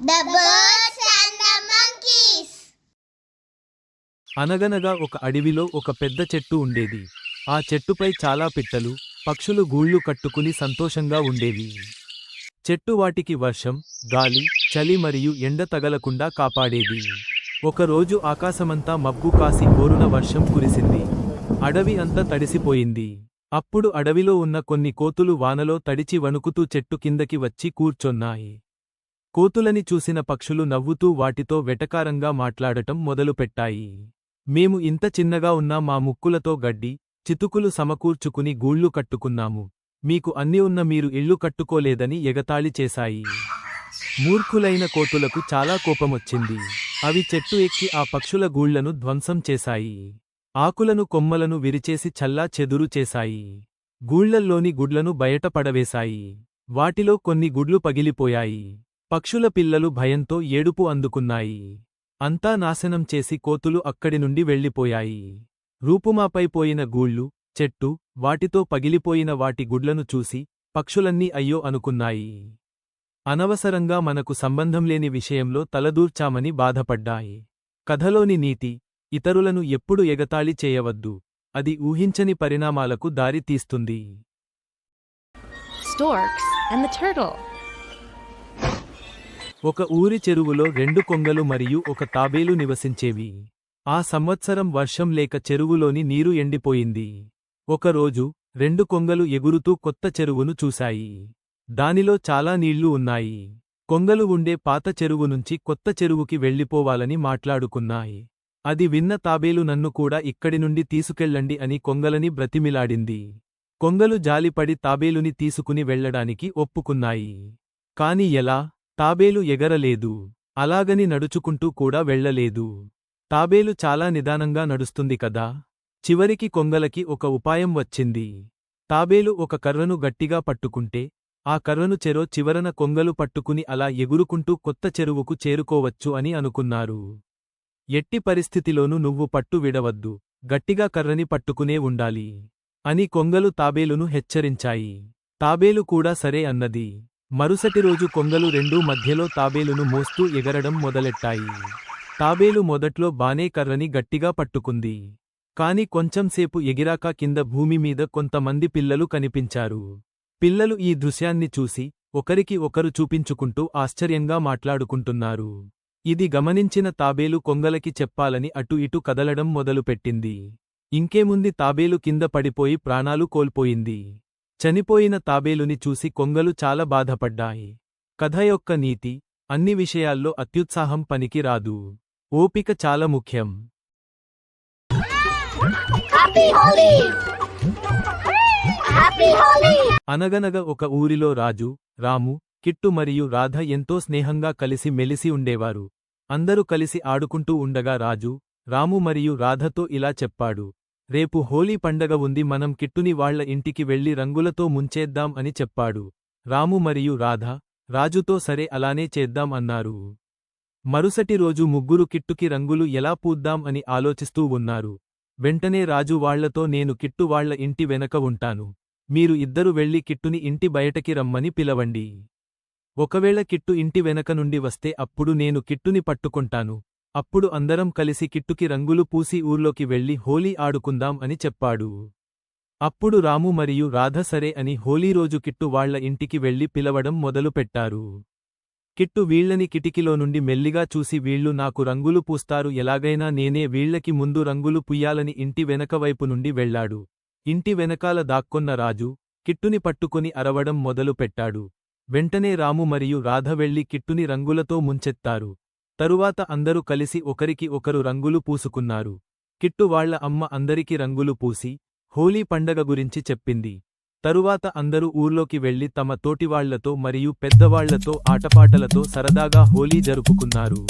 The birds and the monkeys. అనగనగా ఒక అడవిలో ఒక పెద్ద చెట్టు ఉండేది. ఆ చెట్టుపై చాలా పిట్టలు పక్షులు గూళ్ళు కట్టుకుని సంతోషంగా ఉండేవి. చెట్టు వాటికి వర్షం గాలి చలి మరియు ఎండ తగలకుండా కాపాడేది. ఒకరోజు ఆకాశమంతా మబ్బు కాసి కోరున వర్షం కురిసింది. అడవి అంతా తడిసిపోయింది. అప్పుడు అడవిలో ఉన్న కొన్ని కోతులు వానలో తడిచి వణుకుతూ చెట్టు కిందకి వచ్చి కూర్చొన్నాయి. కోతులని చూసిన పక్షులు నవ్వుతూ వాటితో వెటకారంగా మాట్లాడటం మొదలుపెట్టాయి. మేము ఇంత చిన్నగా ఉన్న మా ముక్కులతో గడ్డి చితుకులు సమకూర్చుకుని గూళ్ళు కట్టుకున్నాము. మీకు అన్ని ఉన్న మీరు ఇళ్ళు కట్టుకోలేదని ఎగతాళి చేశాయి. మూర్ఖులైన కోతులకు చాలా కోపమొచ్చింది. అవి చెట్టు ఎక్కి ఆ పక్షుల గూళ్ళను ధ్వంసం చేశాయి. ఆకులను కొమ్మలను విరిచేసి చల్లా చెదురు చేశాయి. గూళ్ళల్లోని గుడ్లను బయట పడవేశాయి. వాటిలో కొన్ని గుడ్లు పగిలిపోయాయి. పక్షుల పిల్లలు భయంతో ఏడుపు అందుకున్నాయి. అంతా నాశనం చేసి కోతులు అక్కడి నుండి వెళ్ళిపోయాయి. రూపుమాపై పోయిన గూళ్ళు చెట్టు వాటితో పగిలిపోయిన వాటి గుడ్లను చూసి పక్షులన్నీ అయ్యో అనుకున్నాయి. అనవసరంగా మనకు సంబంధంలేని విషయంలో తలదూర్చామని బాధపడ్డాయి. కథలోని నీతి ఇతరులను ఎప్పుడు ఎగతాళి చేయవద్దు. అది ఊహించని పరిణామాలకు దారి తీస్తుంది Storks and the turtle. ఒక ఊరి చెరువులో రెండు కొంగలు మరియు ఒక తాబేలు నివసించేవి. ఆ సంవత్సరం వర్షం లేక చెరువులోని నీరు ఎండిపోయింది. ఒకరోజు రెండు కొంగలు ఎగురుతూ కొత్త చెరువును చూశాయి. దానిలో చాలా నీళ్ళు ఉన్నాయి. కొంగలు ఉండే పాత చెరువు నుంచి కొత్త చెరువుకి వెళ్ళిపోవాలని మాట్లాడుకున్నాయి. అది విన్న తాబేలు నన్ను కూడా ఇక్కడి నుండి తీసుకెళ్ళండి అని కొంగలని బ్రతిమిలాడింది. కొంగలు జాలిపడి తాబేలుని తీసుకుని వెళ్ళడానికి ఒప్పుకున్నాయి. కాని ఎలా? తాబేలు ఎగరలేదు. అలాగని నడుచుకుంటూ కూడా వెళ్ళలేదు. తాబేలు చాలా నిదానంగా నడుస్తుంది కదా. చివరికి కొంగలకి ఒక ఉపాయం వచ్చింది. తాబేలు ఒక కర్రను గట్టిగా పట్టుకుంటే ఆ కర్రను చెరో చివరన కొంగలు పట్టుకుని అలా ఎగురుకుంటూ కొత్త చెరువుకు చేరుకోవచ్చు అని అనుకున్నారు. ఎట్టి పరిస్థితిలోనూ నువ్వు పట్టు విడవద్దు. గట్టిగా కర్రని పట్టుకునే ఉండాలి. అని కొంగలు తాబేలును హెచ్చరించాయి. తాబేలు కూడా సరే అన్నది. మరుసటి రోజు కొంగలు రెండూ మధ్యలో తాబేలును మోస్తూ ఎగరడం మొదలెట్టాయి. తాబేలు మొదట్లో బానే కర్రని గట్టిగా పట్టుకుంది. కాని కొంచెంసేపు ఎగిరాక కింద భూమి మీద కొంతమంది పిల్లలు కనిపించారు. పిల్లలు ఈ దృశ్యాన్ని చూసి ఒకరికి ఒకరు చూపించుకుంటూ ఆశ్చర్యంగా మాట్లాడుకుంటున్నారు. ఇది గమనించిన తాబేలు కొంగలకి చెప్పాలని అటు ఇటు కదలడం మొదలుపెట్టింది. ఇంకేముంది తాబేలు కింద పడిపోయి ప్రాణాలు కోల్పోయింది. చనిపోయిన తాబేలుని చూసి కొంగలు చాలా బాధపడ్డాయి. కథ యొక్క నీతి అన్ని విషయాల్లో అత్యుత్సాహం పనికి రాదు. ఓపిక చాలా ముఖ్యం! అనగనగ ఒక ఊరిలో రాజు రాము కిట్టు మరియు రాధ ఎంతో స్నేహంగా కలిసి మెలిసి ఉండేవారు. అందరూ కలిసి ఆడుకుంటూ ఉండగా రాజు రాము మరియు రాధతో ఇలా చెప్పాడు. రేపు హోలీ పండగ ఉంది మనం కిట్టుని వాళ్ళ ఇంటికి వెళ్ళి రంగులతో ముంచేద్దాం అని చెప్పాడు. రాము మరియు రాధ రాజుతో సరే అలానే చేద్దాం అన్నారు. మరుసటి రోజు ముగ్గురు కిట్టుకి రంగులు ఎలా పూద్దాం అని ఆలోచిస్తూ ఉన్నారు. వెంటనే రాజు వాళ్ళతో నేను కిట్టు వాళ్ళ ఇంటి వెనక ఉంటాను. మీరు ఇద్దరు వెళ్ళి కిట్టుని ఇంటి బయటకి రమ్మని పిలవండి. ఒకవేళ కిట్టు ఇంటి వెనక నుండి వస్తే అప్పుడు నేను కిట్టుని పట్టుకుంటాను. అప్పుడు అందరం కలిసి కిట్టుకి రంగులు పూసి ఊర్లోకి వెళ్ళి హోలీ ఆడుకుందాం అని చెప్పాడు. అప్పుడు రాము మరియు రాధ సరే అని హోలీ రోజు కిట్టు వాళ్ళ ఇంటికి వెళ్ళి పిలవడం మొదలుపెట్టారు కిట్టు వీళ్ళని కిటికీలో నుండి మెల్లిగా చూసి వీళ్ళు నాకు రంగులు పూస్తారు ఎలాగైనా నేనే వీళ్ళకి ముందు రంగులు పుయ్యాలని ఇంటి వెనకవైపు నుండి వెళ్ళాడు ఇంటి వెనకాల దాక్కొన్న రాజు కిట్టుని పట్టుకుని అరవడం మొదలుపెట్టాడు వెంటనే రాము మరియు రాధ వెళ్ళి కిట్టుని రంగులతో ముంచెత్తారు. తరువాత అందరూ కలిసి ఒకరికి ఒకరు రంగులు పూసుకున్నారు. కిట్టువాళ్ళ అమ్మ అందరికి రంగులు పూసి హోలీ పండగ గురించి చెప్పింది. తరువాత అందరూ ఊర్లోకి వెళ్ళి తమ తోటివాళ్ళతో మరియు పెద్దవాళ్ళతో ఆటపాటలతో సరదాగా హోలీ జరుపుకున్నారు.